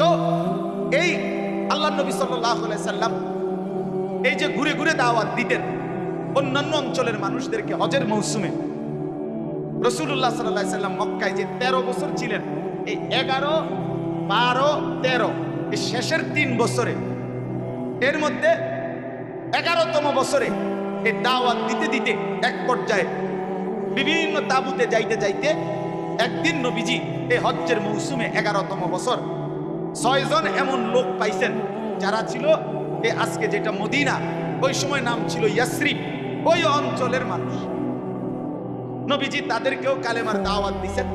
তো এই আল্লাহ নবী সাল্লাহ সাল্লাম এই যে ঘুরে ঘুরে দাওয়াত দিতেন অন্যান্য অঞ্চলের মানুষদেরকে হজের মৌসুমে। রসুল্লাহ সাল্লাহ সাল্লাম মক্কায় যে তেরো বছর ছিলেন, এই এগারো, বারো, তেরো, এই শেষের তিন বছরে, এর মধ্যে এগারোতম বছরে এই দাওয়াত দিতে দিতে এক পর্যায়ে বিভিন্ন তাবুতে যাইতে যাইতে একদিন নবীজি এই হজ্জের মৌসুমে এগারোতম বছর ছয়জন এমন লোক পাইছেন যারা ছিল এ আজকে যেটা মদিনা, ওই সময় নাম ছিল ইয়াসরিফ ওই অঞ্চলের মানুষ। নবীজি তাদেরকেও কালেমার দাওয়াত দিছেন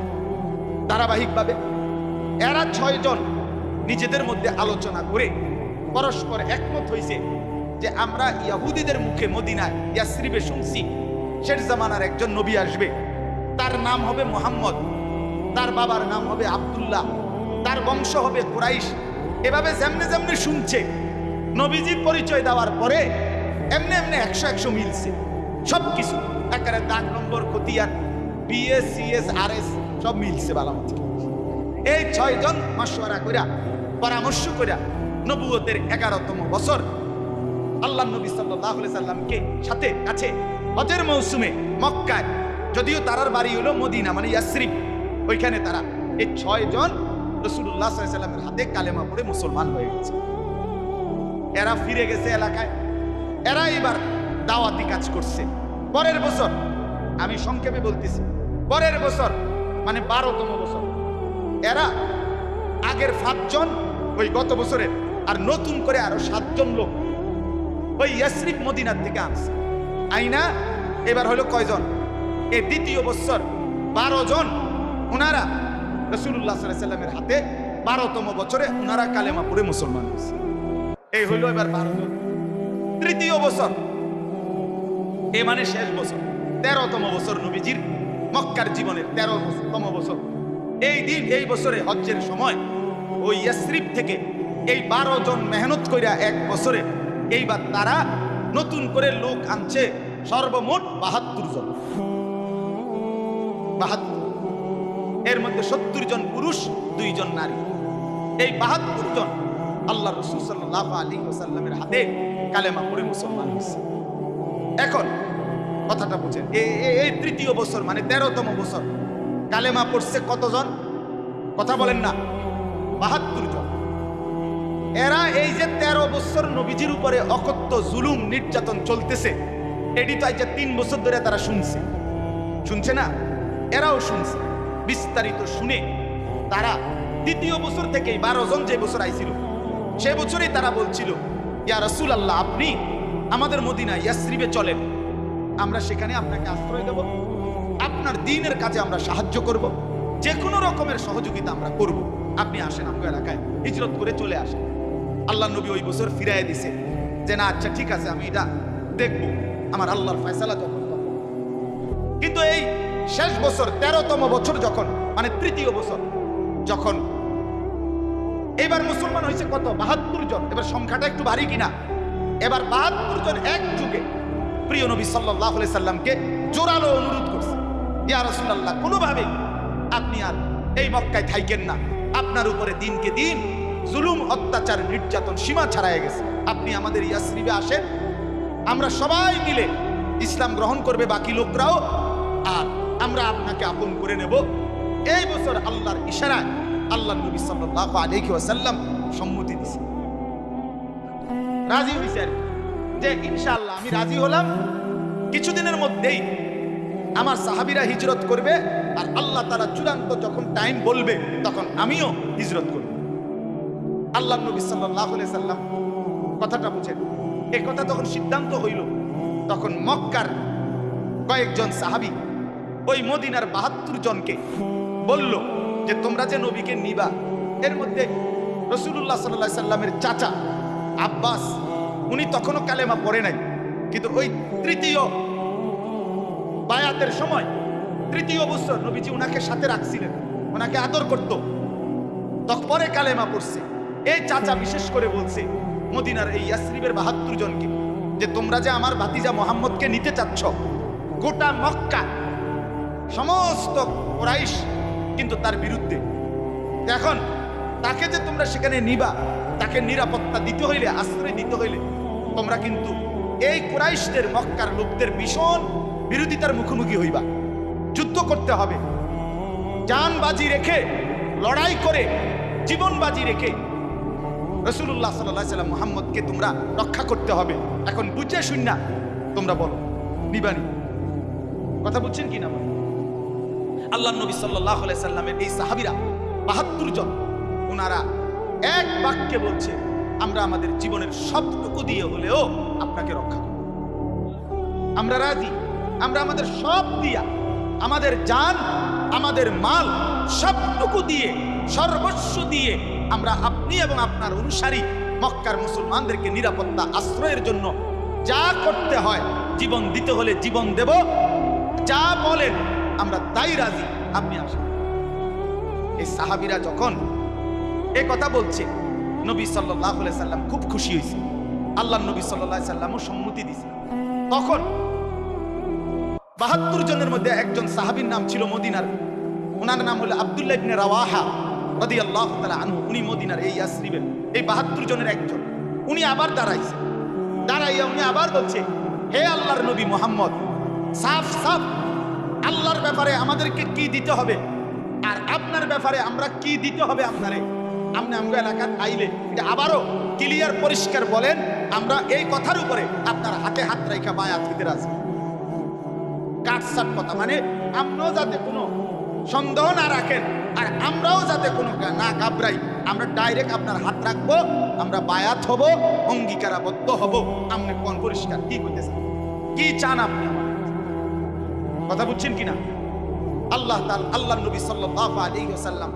ধারাবাহিকভাবে। এরা ছয়জন নিজেদের মধ্যে আলোচনা করে পরস্পর একমত হয়েছে যে আমরা ইয়াহুদিদের মুখে মদিনায় ইয়াসরিবে শুনছি। শেষ জামানার একজন নবী আসবে, তার নাম হবে মোহাম্মদ, তার বাবার নাম হবে আব্দুল্লাহ। তার বংশ হবে কুরাইশ। এভাবে যেমনে যেমনে শুনছে, নবীজির পরিচয় দেওয়ার পরে এমনি এমনি একশো একশো মিলছে। সব কিছু একেবারে দাগ নম্বর, খতিয়ান বিএস সিএস আর এস সব মিলছে বালামতি। এই ছয়জন মাসোয়ারা করিয়া পরামর্শ করিয়া নবুয়তের এগারোতম বছর আল্লাহ নবী সাল্লাহ সাল্লামকে সাথে কাছে হজের মৌসুমে মক্কায়, যদিও তারার বাড়ি হলো মদিনা মানে ইয়াসরিফ ওইখানে তারা এই ছয়জন রসুল্লাহ সাল্লামের হাতে কালেমা পড়ে মুসলমান হয়ে গেছে। এরা ফিরে গেছে এলাকায়। এরা এবার দাওয়াতি কাজ করছে। পরের বছর, আমি সংক্ষেপে বলতেছি, পরের বছর মানে বারোতম বছর, এরা আগের সাতজন, ওই গত বছরের, আর নতুন করে আরও সাতজন লোক ওই ইয়াসরিফ মদিনার থেকে আনছে। আইনা, এবার হলো কয়জন? এই দ্বিতীয় বছর, বারো জন। ওনারা রসুল্লাহ হাতে বারোতম বছরে ওনারা কালেমা পড়ে মুসলমান হয়েছে। এই হইল এবার বারো তৃতীয় বছর। এ মানে শেষ বছর। তেরোতম বছর নবীজির মক্কার জীবনের তেরোতম বছর। এই দিন, এই বছরে হজ্জের সময় ওই ইয়াসরিফ থেকে এই বারো জন মেহনত কইরা এক বছরে এইবার তারা নতুন করে লোক আনছে সর্বমোট বাহাত্তর জন। বাহাত্তর এর মধ্যে সত্তর জন পুরুষ দুইজন নারী। এই বাহাত্তর জন আল্লাহ রসুল সাল্লাহ আলী ওসাল্লামের হাতে কালেমা পড়ে মুসলমান হয়েছে। এখন কথাটা বুঝেন এই তৃতীয় বছর মানে তেরোতম বছর, কালেমা পড়ছে কতজন? কথা বলেন না। বাহাত্তর জন। এরা এই যে তেরো বছর নবীজির উপরে অকথ্য, জুলুম, নির্যাতন চলতেছে, এটি তো আজ তিন বছর ধরে তারা শুনছে। শুনছে না? এরাও শুনছে। বিস্তারিত শুনে তারা দ্বিতীয় বছর থেকেই বারো জন যে বছর আইছিল, সে বছরই তারা বলছিল, ইয়া রসুল আল্লাহ আপনি আমাদের মদিনা ইয়াসরিবে চলেন। আমরা সেখানে আপনাকে আশ্রয় দেব। আপনার দিনের কাজে আমরা সাহায্য করব। যে কোনো রকমের সহযোগিতা আমরা করব। আপনি আসেন আমাকে এলাকায়, হিজরত করে চলে আসেন। আল্লাহ নবী ওই বছর ফিরাই দিছে যে, না আচ্ছা ঠিক আছে, আমি এটা দেখব। আমার আল্লাহর ফয়সালা তখন। কিন্তু এই শেষ বছর, তেরোতম বছর যখন মানে তৃতীয় বছর, যখন এবার মুসলমান হয়েছে কত? বাহাত্তর জন। এবার সংখ্যাটা একটু ভারী কিনা? এবার বাহাত্তর জন এক যুগে প্রিয় নবী সাল্লাহ সাল্লামকে জোরালো অনুরোধ করছে। ইয়া রসুল্লাহ কোনোভাবে আপনি আর এই মক্কায় থাইকেন না। আপনার উপরে দিনকে দিন জুলুম, অত্যাচার, নির্যাতন সীমা ছাড়াই গেছে। আপনি আমাদের ইয়াসরিবে আসেন। আমরা সবাই মিলে ইসলাম গ্রহণ করবে বাকি লোকরাও। আর আমরা আপনাকে আপন করে নেব। এই বছর আল্লাহর ইশারায় আল্লাহ নবী সাল্লাল্লাহু আলাইহি ওয়াসাল্লাম সম্মতি দিছে। রাজি আর যে ইনশাল্লাহ আমি রাজি হলাম। কিছুদিনের মধ্যেই আমার সাহাবীরা হিজরত করবে আর আল্লাহ তারা চূড়ান্ত যখন টাইম বলবে, তখন আমিও হিজরত করব। আল্লাহ নবী আলাইহি সাল্লাম কথাটা বুঝেন। এই কথা তখন সিদ্ধান্ত হইল, তখন মক্কার কয়েকজন সাহাবী ওই মদিনার বাহাত্তর জনকে বলল যে, তোমরা যে নবীকে নিবা, এর মধ্যে রসুল্লাহ সাল্লাহ সাল্লামের চাচা আব্বাস, উনি তখনও কালেমা পড়ে নাই। কিন্তু ওই তৃতীয় বায়াতের সময় তৃতীয় বছর নবীজি উনাকে সাথে রাখছিলেন। ওনাকে আদর করত। তখন পরে কালেমা পড়ছে। এই চাচা বিশেষ করে বলছে, মদিনার এই ইয়াসরিবের বাহাত্তর জনকে, যে তোমরা যে আমার ভাতিজা মোহাম্মদকে নিতে চাচ্ছ, গোটা মক্কা সমস্ত কোরাইশ কিন্তু তার বিরুদ্ধে। এখন, তাকে যে তোমরা সেখানে নিবা, তাকে নিরাপত্তা দিতে হইলে, আশ্রয় দিতে হইলে, তোমরা কিন্তু এই কুরাইশদের, মক্কার লোকদের ভীষণ বিরোধিতার মুখোমুখি হইবা। যুদ্ধ করতে হবে। জান বাজি রেখে, লড়াই করে, জীবন বাজি রেখে রসুল্লাহ সাল্লাহ সাল্লাম মোহাম্মদকে তোমরা রক্ষা করতে হবে। এখন বুঝে শুন না, তোমরা বলো নিবানি কথা বুঝছেন কি না? আল্লাহ নবী সাল্লাহ সাল্লামের এই সাহাবিরা বাহাত্তর জন ওনারা এক বাক্যে বলছে, আমরা আমাদের জীবনের সবটুকু দিয়ে হলেও আপনাকে রক্ষা করব। আমরা রাজি, আমরা আমাদের সব দিয়া, আমাদের জান, আমাদের মাল সবটুকু দিয়ে, সর্বস্ব দিয়ে আমরা আপনি এবং আপনার অনুসারী মক্কার মুসলমানদেরকে নিরাপত্তা আশ্রয়ের জন্য যা করতে হয়, জীবন দিতে হলে জীবন দেব। যা বলেন আমরা তাই রাজি, আপনি আসেন। এই সাহাবিরা যখন এ কথা বলছে, নবী সাল্লাহ সাল্লাম খুব খুশি হয়েছে। আল্লাহ নবী সাল্লাহ সাল্লামও সম্মতি দিছে তখন বাহাত্তর জনের মধ্যে একজন সাহাবীর নাম ছিল মদিনার। ওনার নাম হলো আব্দুল্লাহ ইবনে রাওয়াহা রাদিয়াল্লাহু তাআলা আনহু। উনি মদিনার এই ইয়াসরিবের, এই বাহাত্তর জনের একজন। উনি আবার দাঁড়াইছে। দাঁড়াইয়া উনি আবার বলছে, হে আল্লাহর নবী মোহাম্মদ, সাফ সাফ আল্লাহর ব্যাপারে আমাদেরকে কি দিতে হবে? আর আপনার ব্যাপারে আমরা কি দিতে হবে আপনারে? আপনি আমগো এলাকার আইলে, এটা আবারও ক্লিয়ার পরিষ্কার বলেন, আমরা এই কথার উপরে আপনার হাতে হাত রেখা বায়াত দিতে রাজি। কাটসাট কথা মানে আপনিও যাতে কোনো সন্দেহ না রাখেন, আর আমরাও যাতে কোনো না ঘাবড়াই, আমরা ডাইরেক্ট আপনার হাত রাখব, আমরা বায়াত হব, অঙ্গীকারাবদ্ধ হব। আপনি কোন পরিষ্কার কি করতেছেন কি চান আপনি? কথা বুঝছেন কিনা? আল্লাহ তাল আল্লাহ নবী ওয়াসাল্লাম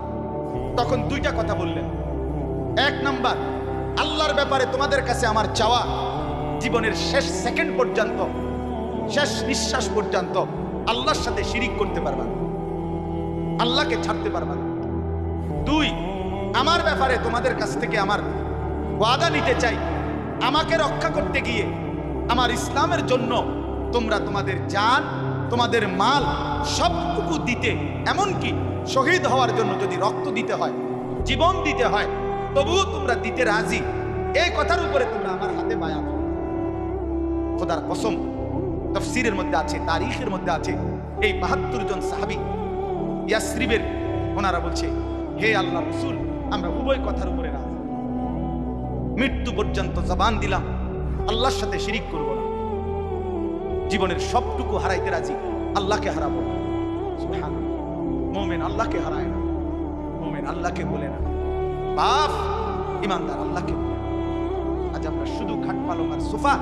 তখন দুইটা কথা বললেন। এক নাম্বার, আল্লাহর ব্যাপারে তোমাদের কাছে আমার চাওয়া জীবনের শেষ সেকেন্ড পর্যন্ত, শেষ নিঃশ্বাস পর্যন্ত আল্লাহর সাথে শিরিক করতে পারবা আল্লাহকে ছাড়তে পারবা দুই, আমার ব্যাপারে তোমাদের কাছ থেকে আমার ওয়াদা নিতে চাই। আমাকে রক্ষা করতে গিয়ে আমার ইসলামের জন্য তোমরা তোমাদের জান তোমাদের মাল সবটুকু দিতে, এমনকি শহীদ হওয়ার জন্য যদি রক্ত দিতে হয়, জীবন দিতে হয়, তবুও তোমরা দিতে রাজি। এই কথার উপরে তোমরা আমার হাতে হও। খোদার কসম, তফসিরের মধ্যে আছে, তারিখের মধ্যে আছে, এই বাহাত্তর জন সাহাবি। ইয়াসরিবের ওনারা বলছে, হে আল্লাহ রসুল, আমরা উভয় কথার উপরে রাজি। মৃত্যু পর্যন্ত জবান দিলাম, আল্লাহর সাথে শিরিক করব। জীবনের সবটুকু হারাইতে রাজি, আল্লাহকে হারাবো। মোমেন আল্লাহকে হারায় না। মোমেন আল্লাহকে বলে না। বাপ, ইমানদার আল্লাহকে বলে আজ আমরা শুধু খাট আর সোফা,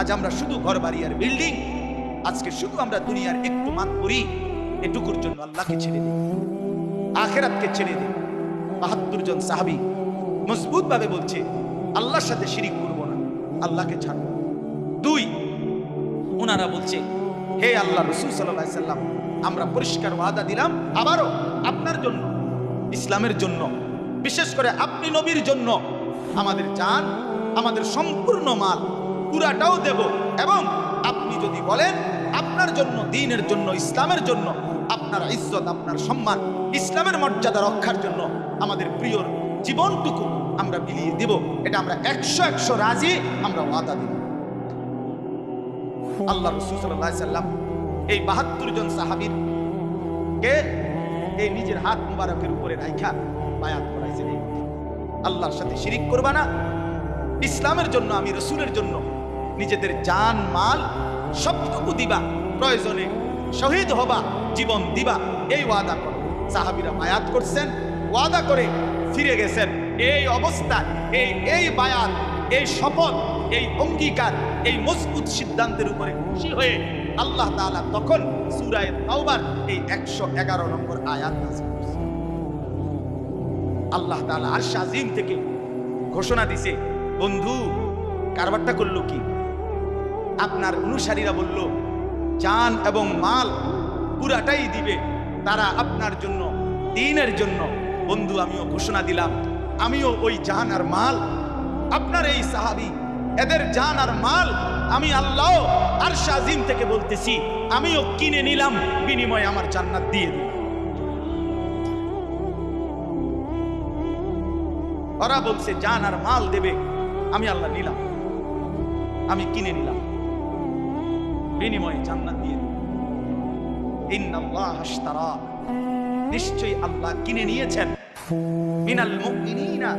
আজ আমরা শুধু ঘর বাড়ি আর বিল্ডিং, আজকে শুধু আমরা দুনিয়ার একটু মান করি, এটুকুর জন্য আল্লাহকে ছেড়ে দিই। আখেরাতকে ছেড়ে দিই। বাহাত্তর জন সাহাবি মজবুত ভাবে বলছে, আল্লাহর সাথে শিরিক করব না, আল্লাহকে ছাড়বো ওনারা বলছে, হে আল্লাহ রসুল সাল্লাহ সাল্লাম, আমরা পরিষ্কার ওয়াদা দিলাম, আবারও আপনার জন্য, ইসলামের জন্য, বিশেষ করে আপনি নবীর জন্য, আমাদের জান আমাদের সম্পূর্ণ মাল, পুরাটাও দেব এবং আপনি যদি বলেন, আপনার জন্য, দিনের জন্য, ইসলামের জন্য, আপনার ইজ্জত, আপনার সম্মান, ইসলামের মর্যাদা রক্ষার জন্য আমাদের প্রিয় জীবনটুকু আমরা বিলিয়ে দেব, এটা আমরা একশো একশো রাজি আমরা ওয়াদা দিব। আল্লাহ রসুল এই বাহাত্তর জন সাহাবীর কে? এই নিজের হাত মুবারকের উপরে রাইখা বায়াত করাইছেন। এই আল্লাহর সাথে শিরিক করবা না। ইসলামের জন্য আমি রসুলের জন্য নিজেদের জান, মাল সবটুকু দিবা। প্রয়োজনে শহীদ হবা, জীবন দিবা। এই ওয়াদা করো। সাহাবিরা বায়াত করছেন, ওয়াদা করে ফিরে গেছেন। এই অবস্থা, এই এই বায়াত, এই শপথ এই অঙ্গীকার, এই মজবুত সিদ্ধান্তের উপরে খুশি হয়ে আল্লাহ তাআলা তখন সূরায়ে তাওবার এই একশো এগারো নম্বর আয়াত আল্লাহ তাআলা আরশ আজিম থেকে ঘোষণা দিছে, বন্ধু, কারবারটা করল কি? আপনার অনুসারীরা বলল, জান এবং মাল পুরাটাই দিবে, তারা আপনার জন্য, দিনের জন্য। বন্ধু, আমিও ঘোষণা দিলাম, আমিও ওই জান আর মাল আপনার এই সাহাবি এদের জান আর মাল আমি আল্লাহ আর শাজিম থেকে বলতেছি। আমিও কিনে নিলাম, বিনিময়ে আমার জান্নাত দিয়ে দিলাম। ওরা বলছে, জান আর মাল দেবে। আমি আল্লাহ নিলাম। আমি কিনে নিলাম। বিনিময়ে জান্নাত দিয়ে দিল ইন্নাল্লাহ আশতারা। নিশ্চয়ই আল্লাহ কিনে নিয়েছেন। মিনাল মুমিনিনা,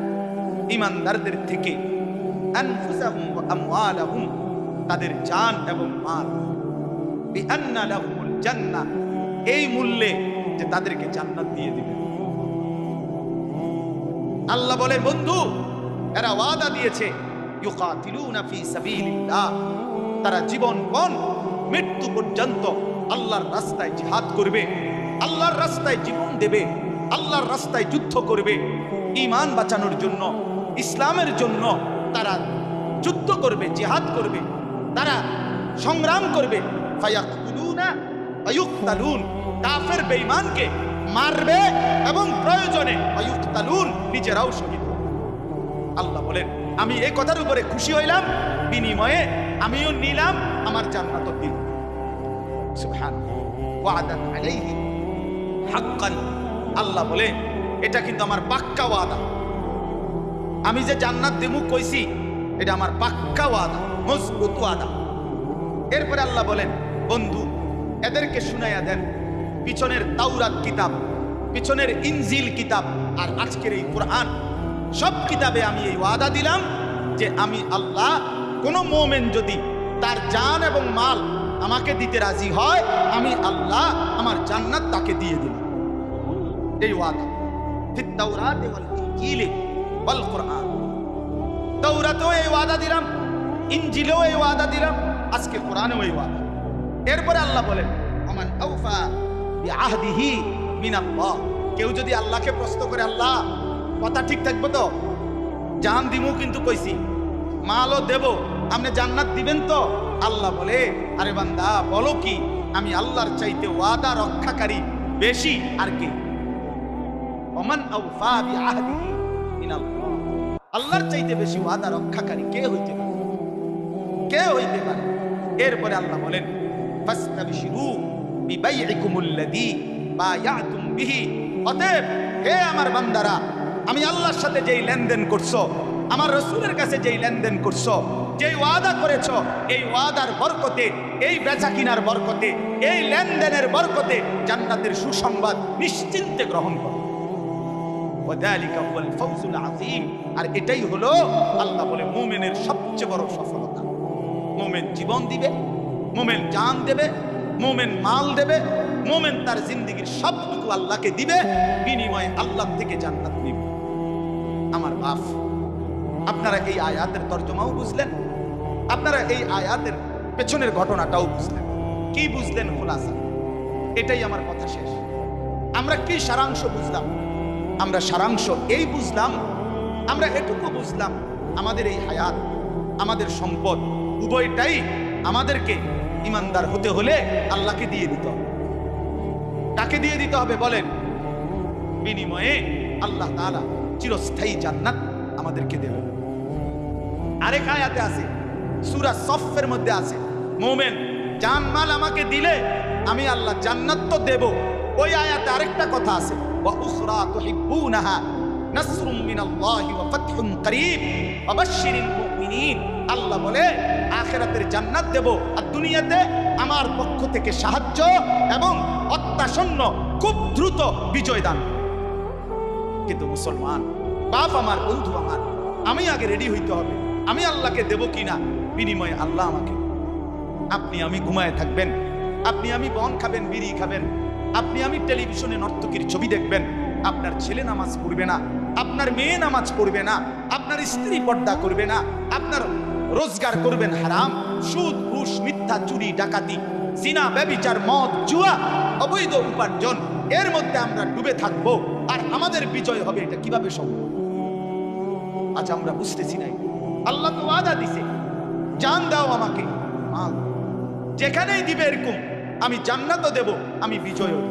ইমানদারদের থেকে। আনফুসাহুম তাদের জান এবং মাল। এই মূল্যে যে তাদেরকে জান্নাত দিয়ে দিবেন আল্লাহ বলে বন্ধু, এরা ওয়াদা দিয়েছে, ইউকাতিলুনা ফি সাবিলিল্লাহ। তারা জীবনপণ, মৃত্যু পর্যন্ত আল্লাহর রাস্তায় জিহাদ করবে, আল্লাহর রাস্তায় জীবন দেবে, আল্লাহর রাস্তায় যুদ্ধ করবে। ইমান বাঁচানোর জন্য, ইসলামের জন্য তারা যুদ্ধ করবে, জিহাদ করবে, তারা সংগ্রাম করবে। কাফের বেঈমানকে মারবে এবং প্রয়োজনে নিজেরাও শহীদ আল্লাহ বলেন, আমি এই কথার উপরে খুশি হইলাম, বিনিময়ে আমিও নিলাম আমার জান্নাত দিল আলাইহি আল্লাহ বলে এটা কিন্তু আমার পাক্কা ওয়াদা। আমি যে জান্নাত দেবো কইছি, এটা আমার পাক্কা ওয়াদা, মজবুত ওয়াদা। এরপরে আল্লাহ বলেন, বন্ধু, এদেরকে শুনাইয়া দেন, পিছনের তাওরাত কিতাব, পিছনের ইনজিল কিতাব আর আজকের এই কোরআন। সব কিতাবে আমি এই ওয়াদা দিলাম যে আমি আল্লাহ কোন মোমেন যদি তার জান এবং মাল আমাকে দিতে রাজি হয়, আমি আল্লাহ আমার জান্নাত তাকে দিয়ে দিলাম। এই ওয়াদা। ফিত তাওরাতে ওয়াল ইনজিলে। ওয়াল কোরআন। তাওরাতেও এই ওয়াদা দিলাম, ইনজিলেও এই ওয়াদা দিলাম, আজকে কোরআনেও এই ওয়াদা। এরপরে আল্লাহ বলেন আমান আউফা বিআহদিহি মিনাল্লাহ। কেউ যদি আল্লাহকে প্রশ্ন করে, আল্লাহ, কথা ঠিক থাকবে তো? জান দিমু কিন্তু কইছি, মালও দেব, আপনি জান্নাত দিবেন তো? আল্লাহ বলে, আরে বান্দা, বলো কি, আমি আল্লাহর চাইতে ওয়াদা রক্ষাকারী, বেশি আর কি? ওমান আউফা বিআহদিহি মিনাল্লাহ। আল্লাহর চাইতে বেশি ওয়াদা রক্ষাকারী কে হইতে পারে? কে হইতে পারে? এরপরে আল্লাহ বলেন, ফাস্তাবশিরু বিবাইইকুমুল্লাযী বায়াতুম বিহি। অতএব হে আমার বান্দারা, আমি আল্লাহর সাথে যেই লেনদেন করছ, আমার রসুলের কাছে যেই লেনদেন করছ, যেই ওয়াদা করেছ, এই ওয়াদার বরকতে, এই বেচা কিনার বরকতে, এই লেনদেনের বরকতে জান্নাতের সুসংবাদ নিশ্চিন্তে গ্রহণ করো। আর এটাই হলো আল্লাহ বলে মুমিনের সবচেয়ে বড় সফলতা। মুমিন জীবন দিবে, মুমিন জান দেবে, মুমিন মাল দেবে, মুমিন তার জিন্দেগীর সবটুকু আল্লাহকে দিবে, বিনিময়ে আল্লাহ থেকে জান্নাত নিবে। আমার বাপ, আপনারা এই আয়াতের তর্জমাও বুঝলেন, আপনারা এই আয়াতের পেছনের ঘটনাটাও বুঝলেন। কি বুঝলেন খোলাসা? এটাই আমার কথা শেষ। আমরা কি সারাংশ বুঝলাম? আমরা সারাংশ এই বুঝলাম, আমরা এটুকু বুঝলাম, আমাদের এই হায়াত, আমাদের সম্পদ, উভয়টাই আমাদেরকে ইমানদার হতে হলে আল্লাহকে দিয়ে দিতে হবে। কাকে দিয়ে দিতে হবে বলেন? বিনিময়ে আল্লাহ তাআলা চিরস্থায়ী জান্নাত আমাদেরকে দেবে আরেক আয়াতে আছে, সুরা সফের মধ্যে আছে, মোমেন জানমাল আমাকে দিলে আমি আল্লাহ জান্নাত তো দেব। ওই আয়াতে আরেকটা কথা আছে উখরা তুহিব্বুনাহা নাসরুম মিনাল্লাহি ওয়া ফাতহুন করিব ওয়াবাশশিরিল মুমিনিন। আল্লাহ বলে, আখিরাতের জান্নাত দেব আর দুনিয়াতে আমার পক্ষ থেকে সাহায্য এবং অত্যাসন্ন খুব দ্রুত বিজয় দান। কিন্তু মুসলমান, বাপ আমার, বন্ধু আমার, আমি আগে রেডি হইতে হবে। আমি আল্লাহকে দেব কিনা? বিনিময়ে আল্লাহ আমাকে। আপনি আমি ঘুমায় থাকবেন। আপনি আমি বন খাবেন, বিড়ি খাবেন। আপনি আমি টেলিভিশনে নর্তকীর ছবি দেখবেন। আপনার ছেলে নামাজ পড়বে না, আপনার মেয়ে নামাজ পড়বে না, আপনার স্ত্রী পর্দা করবে না, আপনার রোজগার করবেন হারাম, সুদ, ঘুষ, মিথ্যা, চুরি, ডাকাতি, জিনা, ব্যবিচার, মদ, জুয়া, অবৈধ উপার্জন, এর মধ্যে আমরা ডুবে থাকব। আর আমাদের বিজয় হবে এটা কীভাবে সম্ভব? আজ আমরা বুঝতেছি নাই। আল্লাহ তো আদা দিছে, জান দাও আমাকে যেখানেই দিবে এরকম। আমি জান্নাতও দেব, আমি বিজয়ও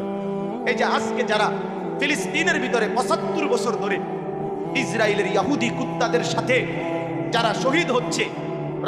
এই যে আজকে যারা ফিলিস্তিনের ভিতরে পঁচাত্তর বছর ধরে ইসরায়েলের ইয়াহুদি কুত্তাদের সাথে যারা শহীদ হচ্ছে,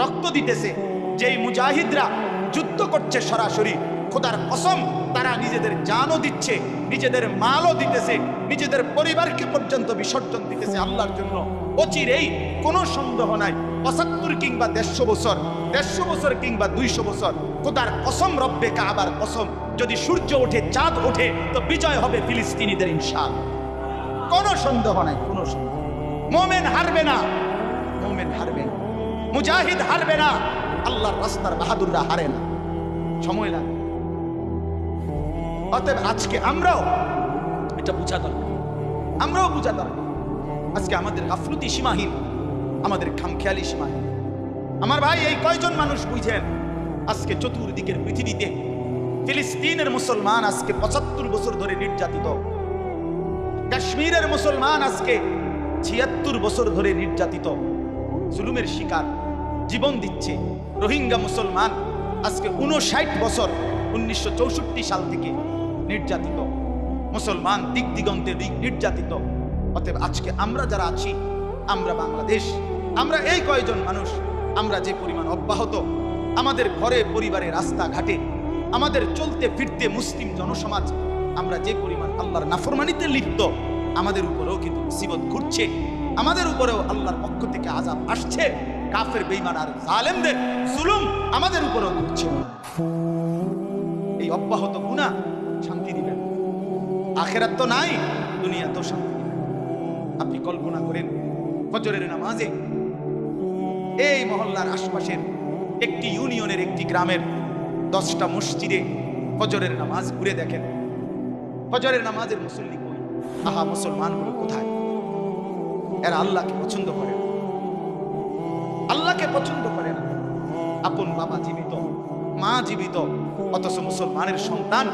রক্ত দিতেছে, যেই মুজাহিদরা যুদ্ধ করছে সরাসরি, খোদার কসম, তারা নিজেদের জানও দিচ্ছে। নিজেদের মালও দিতেছে, নিজেদের পরিবারকে পর্যন্ত বিসর্জন দিতেছে আল্লাহর জন্য। অচিরেই কোনো সন্দেহ নাই। পঁচাত্তর কিংবা দেড়শো বছর দেড়শো বছর কিংবা দুইশো বছর কোথার কসম রব্বে কাবার কসম, যদি সূর্য ওঠে, চাঁদ ওঠে, তো বিজয় হবে ফিলিস্তিনিদের ইনশাল। কোনো সন্দেহ নাই, কোনো সন্দেহ মোমেন হারবে না। মোমেন হারবে না। মুজাহিদ হারবে না। আল্লাহর রাস্তার বাহাদুররা হারে না। সময় লাগে। অতএব আজকে আমরাও এটা বোঝা দরকার। আমরাও বোঝা দরকার। আজকে আমাদের গাফলতি সীমাহীন আমাদের খামখেয়ালি সীমাহীন। আমার ভাই এই কয়জন মানুষ বুঝেন আজকে চতুর্দিকের পৃথিবীতে ফিলিস্তিনের মুসলমান আজকে পঁচাত্তর বছর ধরে নির্যাতিত। কাশ্মীরের মুসলমান আজকে ছিয়াত্তর বছর ধরে নির্যাতিত। জুলুমের শিকার জীবন দিচ্ছে। রোহিঙ্গা মুসলমান আজকে উনষাট বছর উনিশশো চৌষট্টি সাল থেকে নির্যাতিত, মুসলমান দিক দিগন্তে দিক নির্যাতিত। অতএব আজকে আমরা যারা আছি, আমরা বাংলাদেশ, আমরা এই কয়জন মানুষ, আমরা যে পরিমাণ অব্যাহত, আমাদের ঘরে, পরিবারে, রাস্তাঘাটে, আমাদের চলতে ফিরতে মুসলিম জনসমাজ, আমরা যে পরিমাণ আল্লাহর নাফরমানিতে লিপ্ত, আমাদের উপরেও কিন্তু মুসিবত ঘুরছে, আমাদের উপরেও আল্লাহর পক্ষ থেকে আজাব আসছে। কাফের বেইমান আর জালেমদের জুলুম আমাদের উপরেও ঘুরছে। এই অব্যাহত গুণা শান্তি দিবেন। আখেরাত তো নাই, দুনিয়া তো শান্তি। দিবেন আপনি কল্পনা করেন, ফজরের নামাজে এই মহল্লার আশপাশের একটি ইউনিয়নের একটি গ্রামের দশটা মসজিদে ফজরের নামাজ ঘুরে দেখেন। ফজরের নামাজের মুসল্লি কই? আহা, মুসলমানগুলো কোথায়? এরা আল্লাহকে পছন্দ করে। আল্লাহকে পছন্দ করে না। আপন বাবা জীবিত, মা জীবিত অথচ মুসলমানের সন্তান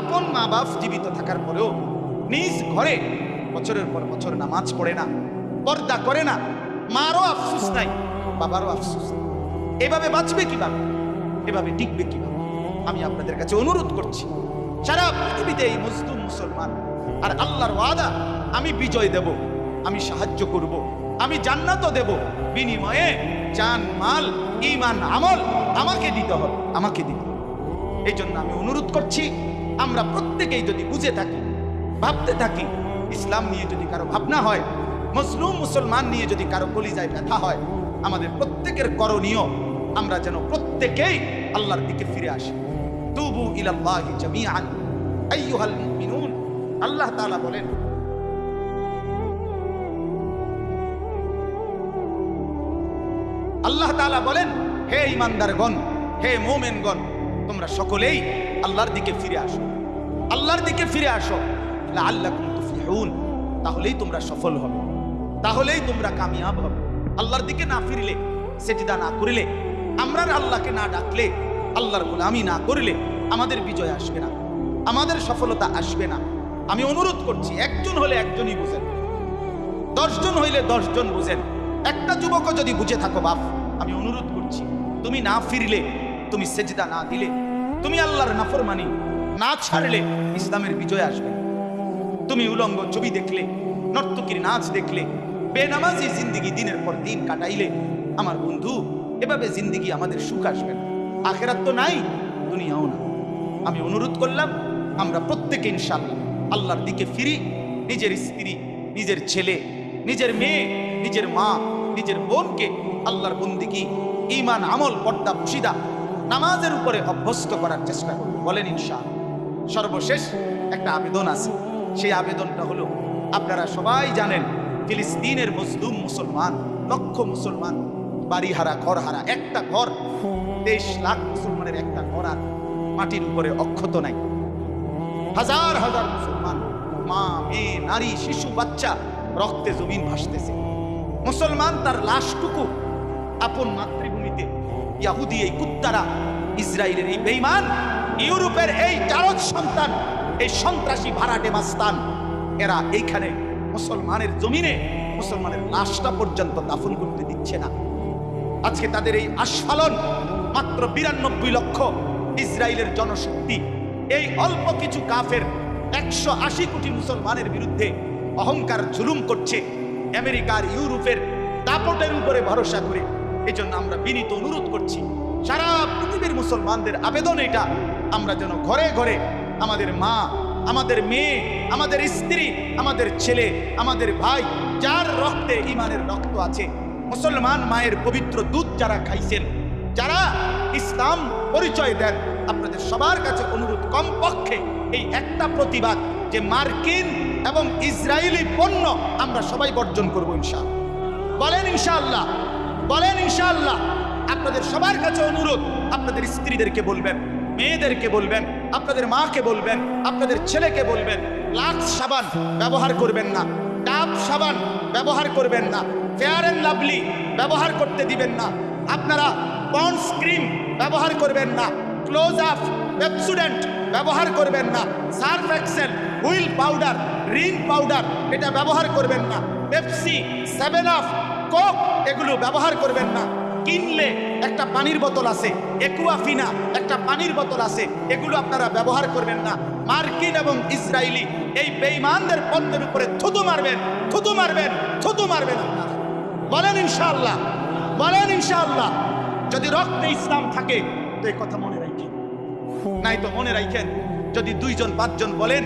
আপন মা বাপ জীবিত থাকার পরেও নিজ ঘরে বছরের পর বছর নামাজ পড়ে না, পর্দা করে না, মারও আফসুস নাই, বাবারও আফসুস নাই। এভাবে বাঁচবে কীভাবে? এভাবে টিকবে কীভাবে? আমি আপনাদের কাছে অনুরোধ করছি, সারা পৃথিবীতে এই মজলুম মুসলমান আর আল্লাহর ওয়াদা, আমি বিজয় দেব, আমি সাহায্য করব, আমি জান্নাতও দেব, বিনিময়ে জান, মাল ইমান আমল আমাকে দিতে হবে, আমাকে দিতে এই জন্য আমি অনুরোধ করছি, আমরা প্রত্যেকেই যদি বুঝে থাকি, ভাবতে থাকি, ইসলাম নিয়ে যদি কারও ভাবনা হয় মজলুম মুসলমান নিয়ে যদি কারও কলিজায় ব্যথা হয়, আমাদের প্রত্যেকের করণীয় আমরা যেন প্রত্যেকেই আল্লাহর দিকে ফিরে আসি। তুবু ইলাল্লাহি আইয়ুহাল আল্লাহ তাআলা বলেন, আল্লাহ তাআলা বলেন, হে ইমানদারগণ হে মোমেনগণ তোমরা সকলেই আল্লাহর দিকে ফিরে আসো। আল্লাহর দিকে ফিরে আসো। লাআল্লাকুম তুফলিহুন। তাহলেই তোমরা সফল হবে। তাহলেই তোমরা কামিয়াব হবে। আল্লাহর দিকে না ফিরলে সেটিদা না করিলে, আমরা আল্লাহকে না ডাকলে, আল্লাহর গোলামি না করলে আমাদের বিজয় আসবে না। আমাদের সফলতা আসবে না। আমি অনুরোধ করছি, একজন হলে একজনই বুঝেন। দশজন হইলে দশজন বুঝেন। একটা যুবকও যদি বুঝে থাকো বাপ, আমি অনুরোধ করছি, তুমি না ফিরলে, তুমি সেজদা না দিলে তুমি আল্লাহর নাফরমানি না ছাড়লে ইসলামের বিজয় আসবে। তুমি উলঙ্গ ছবি দেখলে, নর্তকীর নাচ দেখলে, বেনামাজি জিন্দিগি দিনের পর দিন কাটাইলে, আমার বন্ধু, এভাবে জিন্দিগি আমাদের সুখ আসবে না। আখেরাত তো নাই, দুনিয়াও না। আমি অনুরোধ করলাম, আমরা প্রত্যেকে ইনশাল্লাহ আল্লাহর দিকে ফিরি, নিজের স্ত্রী, নিজের ছেলে, নিজের মেয়ে, নিজের মা, নিজের বোনকে আল্লাহর বন্দিগি ইমান আমল, পর্দা পুশিদা নামাজের উপরে অভ্যস্ত করার চেষ্টা করব। বলেন ইনশাআল্লাহ। সর্বশেষ একটা আবেদন আছে। সেই আবেদনটা হলো, আপনারা সবাই জানেন, ফিলিস্তিনের মজলুম মুসলমান, লক্ষ মুসলমান বাড়ি হারা ঘর হারা একটা ঘর, তেইশ লাখ মুসলমানের একটা ঘর আর মাটির উপরে অক্ষত নাই। হাজার হাজার মুসলমান, মা, মেয়ে, নারী, শিশু, বাচ্চা, রক্তে জমিন ভাসতেছে। মুসলমান তার লাশটুকু আপন মাতৃভূমিতে ইয়াহুদি এই কুত্তারা ইসরায়েলের এই বেইমান ইউরোপের এই জারজ সন্তান, এই সন্ত্রাসী ভাড়াটে মাস্তান, এরা এইখানে মুসলমানের জমিনে মুসলমানের লাশটা পর্যন্ত দাফন করতে দিচ্ছে না। আজকে তাদের এই আস্ফালন মাত্র বিরানব্বই লক্ষ ইসরায়েলের জনশক্তি, এই অল্প কিছু কাফের একশো আশি কোটি মুসলমানের বিরুদ্ধে অহংকার জুলুম করছে। আমেরিকার ইউরোপের দাপটের উপরে ভরসা করে এই জন্য আমরা বিনীত অনুরোধ করছি, সারা পৃথিবীর মুসলমানদের আবেদন এটা, আমরা যেন ঘরে ঘরে আমাদের মা, আমাদের মেয়ে, আমাদের স্ত্রী, আমাদের ছেলে, আমাদের ভাই, যার রক্তে ইমানের রক্ত আছে, মুসলমান মায়ের পবিত্র দুধ যারা খাইছেন, যারা ইসলাম পরিচয় দেন, আপনাদের সবার কাছে অনুরোধ কমপক্ষে এই একটা প্রতিবাদ যে মার্কিন এবং ইসরায়েলি পণ্য আমরা সবাই বর্জন করব ইনশাআল্লাহ। বলেন ইনশাআল্লাহ। বলেন ইনশাআল্লাহ, আপনাদের সবার কাছে অনুরোধ, আপনাদের স্ত্রীদেরকে বলবেন, মেয়েদেরকে বলবেন, আপনাদের মাকে বলবেন, আপনাদের ছেলেকে বলবেন লাক্স সাবান ব্যবহার করবেন না, ডাব সাবান ব্যবহার করবেন না ফেয়ার অ্যান্ড লাভলি ব্যবহার করতে দিবেন না, আপনারা পন্স ক্রিম ব্যবহার করবেন না, ক্লোজ আপ পেপসুডেন্ট ব্যবহার করবেন না, Surf Excel, Wheel powder, Rin powder, এটা ব্যবহার করবেন না, পেপসি, সেভেন আপ কোক এগুলো ব্যবহার করবেন না। কিনলে একটা পানির বোতল আছে একুয়াফিনা একটা পানির বোতল আছে এগুলো আপনারা ব্যবহার করবেন না। মার্কিন এবং ইসরায়েলি এই বেইমানদের পণ্যের উপরে থুতু মারবেন থুতু মারবেন থুতু মারবেন আপনারা। বলেন ইনশাআল্লাহ বলেন ইনশাআল্লাহ। যদি রক্তে ইসলাম থাকে তো এই কথা মনে রাখেন। নাই তো মনে রাখেন যদি দুইজন পাঁচজন বলেন